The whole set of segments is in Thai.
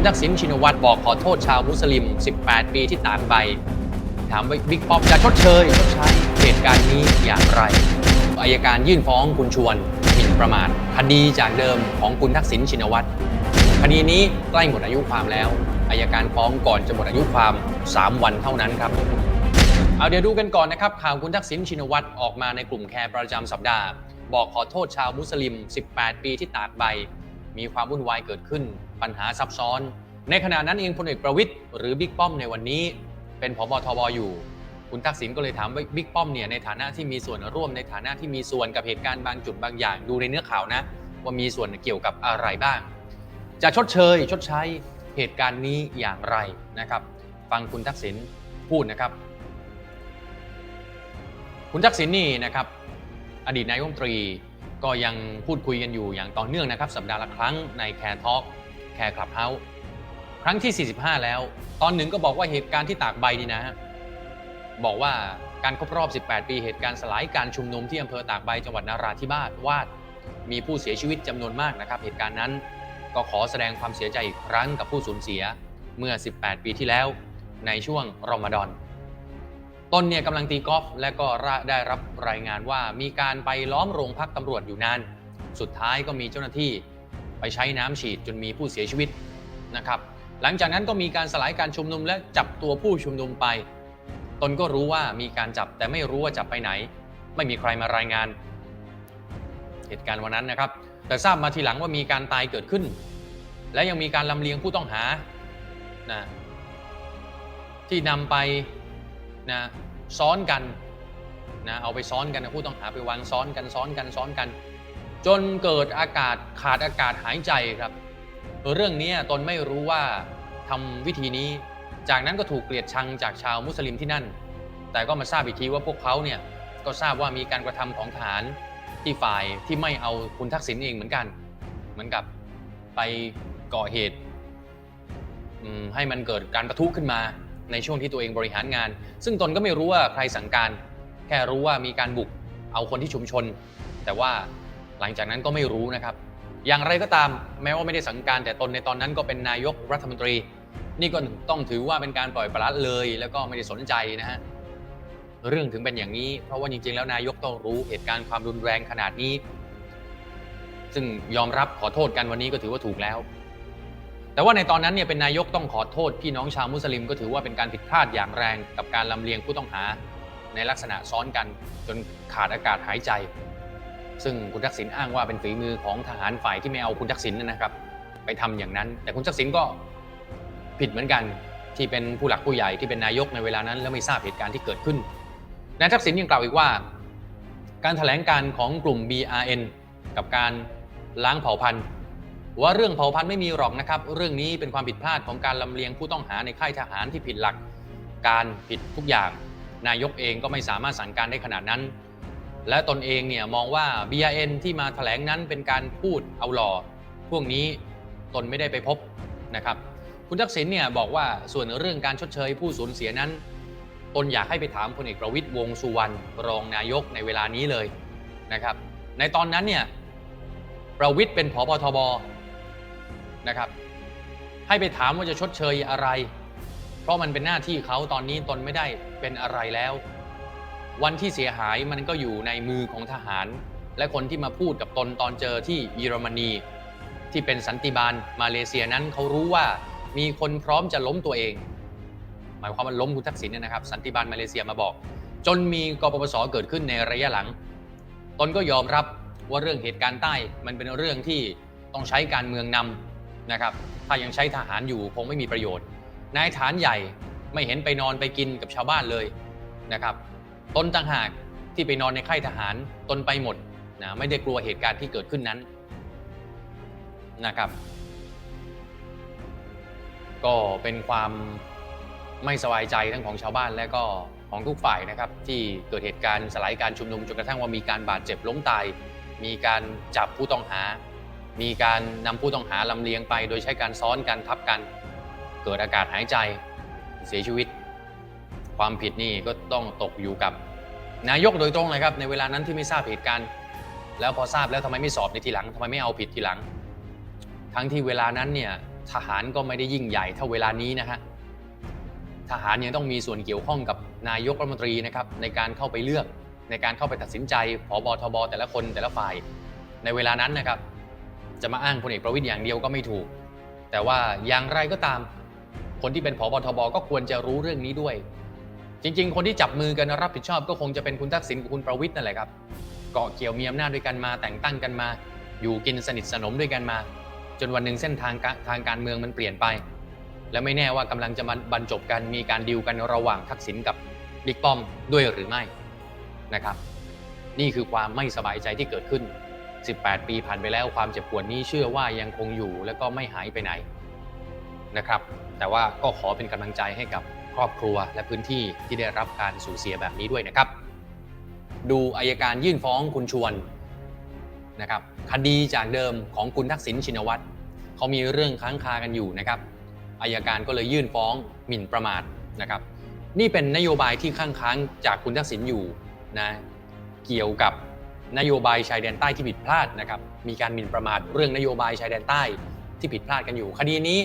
คุณทักษิณชินวัตรบอกขอโทษชาวมุสลิม 18 ปีที่ตากใบถามว่าบิ๊กป๊อปจะชดเชยชดใช้เหตุการณ์นี้อย่างไรอายการยื่นฟ้องคุณชวนหมิ่นประมาทคดีจากเดิมของคุณทักษิณชินวัตรคดีนี้ใกล้หมดอายุความแล้วอายการฟ้องก่อนจะหมดอายุความ 3 วันเท่านั้นครับ เอาเดี๋ยวดูกันก่อนนะครับ ข่าวคุณทักษิณชินวัตรออกมาในกลุ่มแคร์ประจำสัปดาห์ บอกขอโทษชาวมุสลิม 18 ปีที่ตากใบ มีความวุ่นวายเกิดขึ้น ปัญหาซับซ้อน ในขณะนั้นเองพลเอกประวิทย์หรือบิ๊กป้อมในวันนี้ เป็นผบทบอยู่ คุณทักษิณก็เลยถามบิ๊กป้อมเนี่ยในฐานะที่มีส่วนร่วมในฐานะที่มีส่วนกับเหตุการณ์บางจุดบางอย่างดูในเนื้อข่าวนะ ว่ามีส่วนเกี่ยวกับอะไรบ้าง จะชดเชย ชดใช้เหตุการณ์นี้อย่างไรนะครับ ฟังคุณทักษิณพูดนะครับ คุณทักษิณนี่นะครับ อดีตนายกรัฐมนตรีก็ยังพูดคุยกันอยู่อย่างต่อเนื่องนะครับ สัปดาห์ละครั้งในแคร์ทอล์ก แคร์คลับเฮาส์ครั้งที่ 45 แล้ว ตอนหนึ่งก็บอกว่าเหตุการณ์ที่ตากใบนี่นะฮะบอกว่าการครบรอบ 18 ปีเหตุการณ์สลายการชุมนุมที่อำเภอตากใบจังหวัดนาราธิวาสวาดมีผู้เสียชีวิตจำนวนมากนะครับ เหตุการณ์นั้นก็ขอแสดงความเสียใจอีกครั้งกับผู้สูญเสียเมื่อ 18 ปีที่แล้ว ในช่วงรอมฎอนตนเนี่ยกำลังตีกอล์ฟและก็ได้รับรายงานว่ามีการไปล้อมโรงพักตำรวจอยู่นาน สุดท้ายก็มีเจ้าหน้าที่ ไปใช้น้ำฉีดจนมีผู้เสียชีวิตนะครับ หลังจากนั้นก็มีการสลายการชุมนุมและจับตัวผู้ชุมนุมไป ตนก็รู้ว่ามีการจับแต่ไม่รู้ว่าจับไปไหน ไม่มีใครมารายงาน เหตุการณ์วันนั้นนะครับ แต่ทราบมาทีหลังว่ามีการตายเกิดขึ้น และยังมีการลำเลียงผู้ต้องหานะที่นำไปนะซ้อนกันนะเอาไปซ้อนกันนะผู้ต้องหาไปวางซ้อนกันซ้อนกันซ้อนกัน จนเกิดอากาศขาดอากาศหายใจครับ เรื่องนี้ตนไม่รู้ว่าทำวิธีนี้ จากนั้นก็ถูกเกลียดชังจากชาวมุสลิมที่นั่น แต่ก็มาทราบอีกทีว่าพวกเขาเนี่ยก็ทราบว่ามีการกระทำของทหารที่ฝ่ายที่ไม่เอาคุณทักษิณเองเหมือนกัน เหมือนกับไปก่อเหตุให้มันเกิดการประทุขึ้นมาในช่วงที่ตัวเองบริหารงาน ซึ่งตนก็ไม่รู้ว่าใครสั่งการ แค่รู้ว่ามีการบุกเอาคนที่ชุมชน แต่ว่า หลังจากนั้นก็ไม่รู้นะครับ อย่างไรก็ตามแม้ว่าไม่ได้สั่งการแต่ตนในตอนนั้นก็เป็นนายกรัฐมนตรี นี่ก็ต้องถือว่าเป็นการปล่อยปละละเลย แล้วก็ไม่ได้สนใจนะฮะเรื่องถึงเป็นอย่างนี้ เพราะว่าจริงๆ แล้วนายกต้องรู้เหตุการณ์ความรุนแรงขนาดนี้ ซึ่งยอมรับขอโทษกันวันนี้ก็ถือว่าถูกแล้ว แต่ว่าในตอนนั้นเนี่ยเป็นนายกต้องขอโทษพี่น้องชาวมุสลิมก็ถือว่าเป็นการผิดพลาดอย่างแรงกับการลำเลียงผู้ต้องหา ในลักษณะซ้อนกันจนขาดอากาศหายใจ ซึ่งคุณทักษิณอ้างว่าเป็นฝีมือของทหารฝ่ายที่ไม่เอาคุณทักษิณนะครับ ไปทำอย่างนั้น แต่คุณทักษิณก็ผิดเหมือนกันที่เป็นผู้หลักผู้ใหญ่ที่เป็นนายกในเวลานั้น แล้วไม่ทราบเหตุการณ์ที่เกิดขึ้นนายทักษิณยังกล่าวอีกว่า การแถลงการของกลุ่ม BRN กับการล้างเผ่าพันธุ์ว่าเรื่องเผ่าพันธุ์ไม่มีหรอกนะครับ เรื่องนี้เป็นความผิดพลาดของการลำเลียงผู้ต้องหาในค่ายทหารที่ผิดหลัก การผิดทุกอย่าง นายกเองก็ไม่สามารถสั่งการได้ขนาดนั้น และตนเองเนี่ยมองว่า BRN ที่มาแถลงนั้นเป็นการพูดเอาหล่อ พวกนี้ตนไม่ได้ไปพบนะครับ คุณทักษิณเนี่ยบอกว่าส่วนเรื่องการชดเชยผู้สูญเสียนั้น ตนอยากให้ไปถามพลเอกประวิตยวงสุวรรณรองนายกในเวลานี้เลยนะครับ ในตอนนั้นเนี่ยประวิตยเป็นผบทบนะครับ ให้ไปถามว่าจะชดเชยอะไร เพราะมันเป็นหน้าที่เขาตอนนี้ตนไม่ได้เป็นอะไรแล้ว วันที่เสียหายมันก็อยู่ในมือของทหาร และคนที่มาพูดกับตนตอนเจอที่เยอรมนี ที่เป็นสันติบาลมาเลเซียนั้นเขารู้ว่ามีคนพร้อมจะล้มตัวเอง หมายความว่าล้มคุณทักษิณเนี่ยนะครับ สันติบาลมาเลเซียมาบอก จนมีกปปสเกิดขึ้นในระยะหลัง ตนก็ยอมรับว่าเรื่องเหตุการณ์ใต้มันเป็นเรื่องที่ต้องใช้การเมืองนำนะครับ ถ้ายังใช้ทหารอยู่คงไม่มีประโยชน์ นายฐานใหญ่ไม่เห็นไปนอนไปกินกับชาวบ้านเลยนะครับ ตนต่างหากที่ไปนอนในค่ายทหารตนไปหมดนะไม่ได้กลัวเหตุการณ์ที่เกิดขึ้นนั้นนะครับ ก็เป็นความไม่สบายใจทั้งของชาวบ้านและก็ของทุกฝ่ายนะครับ ที่เกิดเหตุการณ์สลายการชุมนุมจนกระทั่งว่ามีการบาดเจ็บล้มตาย มีการจับผู้ต้องหา มีการนำผู้ต้องหาลำเลียงไป โดยใช้การซ้อนกันทับกัน เกิดอากาศหายใจเสียชีวิต ความผิดนี่ก็ต้องตกอยู่กับ นายกโดยตรงเลยครับ ในเวลานั้นที่ไม่ทราบเหตุการณ์ แล้วพอทราบแล้วทำไมไม่สอบในทีหลังทำไมไม่เอาผิดทีหลัง ทั้งที่เวลานั้นเนี่ยทหารก็ไม่ได้ยิ่งใหญ่เท่าเวลานี้นะฮะทหารยังต้องมีส่วนเกี่ยวข้องกับนายกรัฐมนตรีนะครับในการเข้าไปเลือก ในการเข้าไปตัดสินใจผอบทบแต่ละคนแต่ละฝ่าย ในเวลานั้นนะครับ จะมาอ้างพลเอกประวิตยอย่างเดียวก็ไม่ถูก แต่ว่าอย่างไรก็ตาม คนที่เป็นผอบทบก็ควรจะรู้เรื่องนี้ด้วย จริง ๆ คนที่จับมือกันรับผิดชอบก็คงจะเป็นคุณทักษิณกับคุณประวิตยนั่นแหละครับเกาะเกี่ยวมีอำนาจด้วยกันมา แต่งตั้งกันมา อยู่กินสนิทสนมด้วยกันมา จนวันหนึ่งเส้นทางทางการเมืองมันเปลี่ยนไป และไม่แน่ว่ากำลังจะบรรจบกันมีการดิวกันระหว่างทักษิณกับบิ๊กป้อมด้วยหรือไม่นะครับ นี่คือความไม่สบายใจที่เกิดขึ้น 18 ปีผ่านไปแล้วความเจ็บปวดนี้เชื่อว่ายังคงอยู่และก็ไม่หายไปไหนนะครับ แต่ว่าก็ขอเป็นกำลังใจให้กับ รอบครัว และพื้นที่ที่ได้รับการสูญเสียแบบนี้ด้วยนะครับ ดูอายการยื่นฟ้องคุณชวนนะครับคดีจากเดิมของคุณทักษิณชินวัตรเขามีเรื่องค้างคากันอยู่นะครับอายการก็เลยยื่นฟ้องหมิ่นประมาทนะครับ นี่เป็นนโยบายที่ข้างค้างจากคุณทักษิณอยู่นะเกี่ยวกับนโยบายชายแดนใต้ที่ผิดพลาดนะครับ มีการหมิ่นประมาทเรื่องนโยบายชายแดนใต้ที่ผิดพลาดกันอยู่ คดีนี้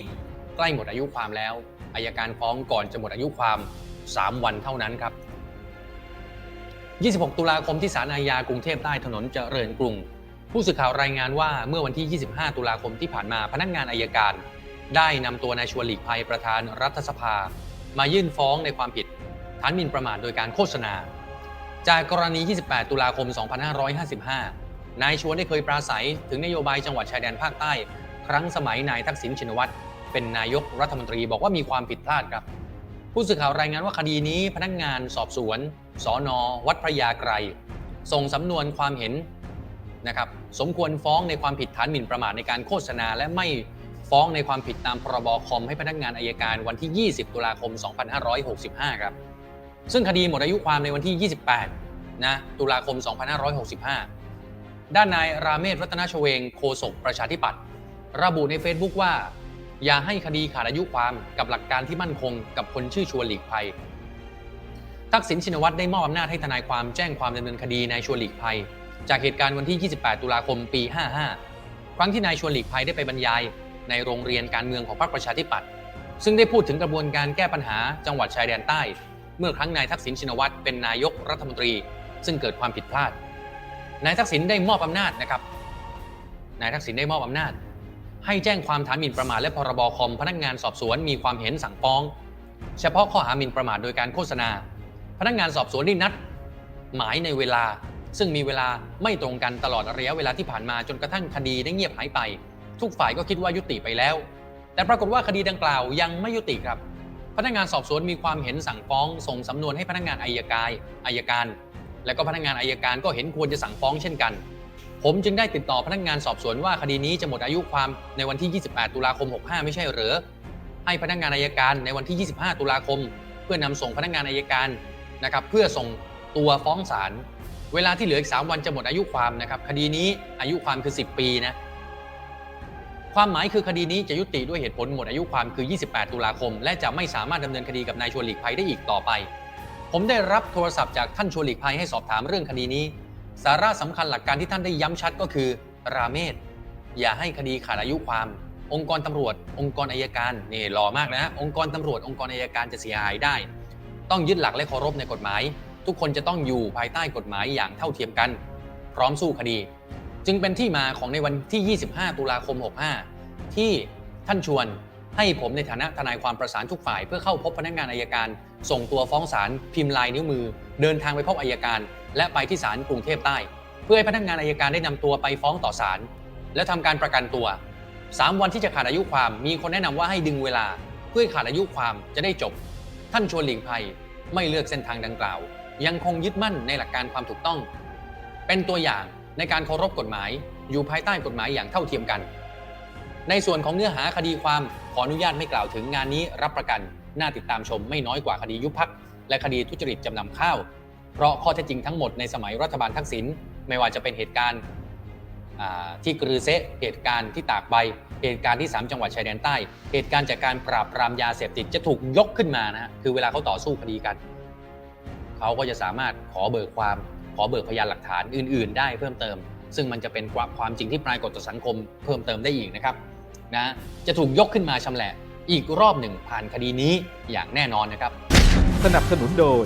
ใกล้หมดอายุความแล้ว อายการฟ้องก่อนจะหมดอายุความ 3 วันเท่านั้นครับ 26 ตุลาคมที่ศาลอาญากรุงเทพใต้ถนนเจริญกรุง ผู้สื่อข่าวรายงานว่าเมื่อวันที่ 25 ตุลาคมที่ผ่านมาพนักงานอายการ ได้นำตัวนายชวนหลีกภัยประธานรัฐสภา มายื่นฟ้องในความผิดฐานหมิ่นประมาทโดยการโฆษณา จากกรณี 28 ตุลาคม 2555 นายชวนได้เคยปราศัยถึงนโยบายจังหวัดชายแดนภาคใต้ ครั้งสมัยนายทักษิณชินวัตร เป็นนายกรัฐมนตรีบอกว่ามีความผิดพลาดครับ ผู้สื่อข่าวรายงานว่าคดีนี้พนักงานสอบสวนสอนอวัดพระยาไกรส่งสำนวนความเห็นนะครับสมควรฟ้องในความผิดฐานหมิ่นประมาทในการโฆษณา และไม่ฟ้องในความผิดตามพรบคอมให้พนักงานอายการวันที่ 20 ตุลาคม 2565 ครับ ซึ่งคดีหมดอายุความในวันที่ 28 นะ ตุลาคม 2565 ด้านนายราเมศรัตนชเวงโฆษกประชาธิปัตย์ระบุใน Facebook ว่า อย่าให้คดีขาดอายุความกับหลักการที่มั่นคงกับคนชื่อชวนหลีกภัย ทักษิณชินวัตรได้มอบอำนาจให้ทนายความแจ้งความดำเนินคดีนายชวนหลีกภัย จากเหตุการณ์วันที่ 28 ตุลาคม ปี 55 ครั้งที่นายชวนหลีกภัยได้ไปบรรยาย ในโรงเรียนการเมืองของพรรคประชาธิปัตย์ ซึ่งได้พูดถึงกระบวนการแก้ปัญหาจังหวัดชายแดนใต้ เมื่อครั้งนายทักษิณชินวัตรเป็นนายกรัฐมนตรี ซึ่งเกิดความผิดพลาด นายทักษิณได้มอบอำนาจนะครับ นายทักษิณได้มอบอำนาจ ให้แจ้งความฐานหมิ่นประมาทและพรบคอมพนักงานสอบสวนมีความเห็นสั่งฟ้อง เฉพาะข้อหาหมิ่นประมาทโดยการโฆษณา พนักงานสอบสวนได้นัด หมายในเวลา ซึ่งมีเวลาไม่ตรงกันตลอดระยะเวลาที่ผ่านมาจนกระทั่งคดีได้เงียบหายไป ทุกฝ่ายก็คิดว่ายุติไปแล้ว แต่ปรากฏว่าคดีดังกล่าวยังไม่ยุติครับ พนักงานสอบสวนมีความเห็นสั่งฟ้องส่งสำนวนให้พนักงานอายการอายการ และก็พนักงานอายการก็เห็นควรจะสั่งฟ้องเช่นกัน ผมจึงได้ติดต่อพนักงานสอบสวนว่าคดีนี้จะหมดอายุความในวันที่ 28 ตุลาคม 65 ไม่ใช่หรือ ให้พนักงานอายการในวันที่ 25 ตุลาคม เพื่อนำส่งพนักงานอายการนะครับเพื่อส่งตัวฟ้องศาลเวลาที่เหลืออีก 3 วันจะหมดอายุความนะครับคดีนี้อายุความคือ 10 ปีนะความหมายคือคดีนี้จะยุติด้วยเหตุผลหมดอายุความคือ 28 ตุลาคม และจะไม่สามารถดำเนินคดีกับนายชวนหลีกภัยได้อีกต่อไป ผมได้รับโทรศัพท์จากท่านชวนหลีกภัยให้สอบถามเรื่องคดีนี้ สาระสำคัญหลักการที่ท่านได้ย้ำชัดก็คือ ราเมศ อย่าให้คดีขาดอายุความ องค์กรตำรวจ องค์กรอายการนี่หล่อมากนะองค์กรตำรวจ องค์กรอายการจะเสียหายได้ ต้องยึดหลักและเคารพในกฎหมาย ทุกคนจะต้องอยู่ภายใต้กฎหมายอย่างเท่าเทียมกัน พร้อมสู้คดี จึงเป็นที่มาของในวันที่ 25 ตุลาคม 65 ที่ท่านชวนให้ผมในฐานะทนายความประสานทุกฝ่ายเพื่อเข้าพบพนักงานอายการ ส่งตัวฟ้องศาลพิมพ์ลายนิ้วมือ เดินทางไปพบอายการ และไปที่ศาลกรุงเทพใต้ เพื่อให้พนักงานอายการได้นำตัวไปฟ้องต่อศาลและทำการประกันตัว 3 วันที่จะขาดอายุความมีคนแนะนำว่าให้ดึงเวลา เพื่อให้ขาดอายุความจะได้จบ ท่านชวนหลีกภัยไม่เลือกเส้นทางดังกล่าว ยังคงยึดมั่นในหลักการความถูกต้อง เป็นตัวอย่างในการเคารพกฎหมาย อยู่ภายใต้กฎหมายอย่างเท่าเทียมกัน ในส่วนของเนื้อหาคดีความขออนุญาตไม่กล่าวถึงงานนี้รับประกัน น่าติดตามชมไม่น้อยกว่าคดียุบพัก และคดีทุจริตจำนำข้าว เพราะข้อเท็จจริงทั้งหมดในสมัยรัฐบาลทักษิณไม่ว่าจะเป็นเหตุการณ์ที่กรือเซะเหตุการณ์ที่ตากใบ เหตุการณ์ที่ 3 จังหวัดชายแดนใต้ เหตุการณ์จากการปราบปรามยาเสพติดจะถูกยกขึ้นมานะฮะคือเวลาเขาต่อสู้คดีกัน เขาก็จะสามารถขอเบิกความ ขอเบิกพยานหลักฐานอื่น ๆ ได้เพิ่มเติม ซึ่งมันจะเป็นความจริงที่ปรากฏต่อสังคมเพิ่มเติมได้อีกนะครับนะจะถูกยกขึ้นมาชำแหละอีกรอบหนึ่งผ่านคดีนี้อย่างแน่นอนนะครับ สนับสนุนโดย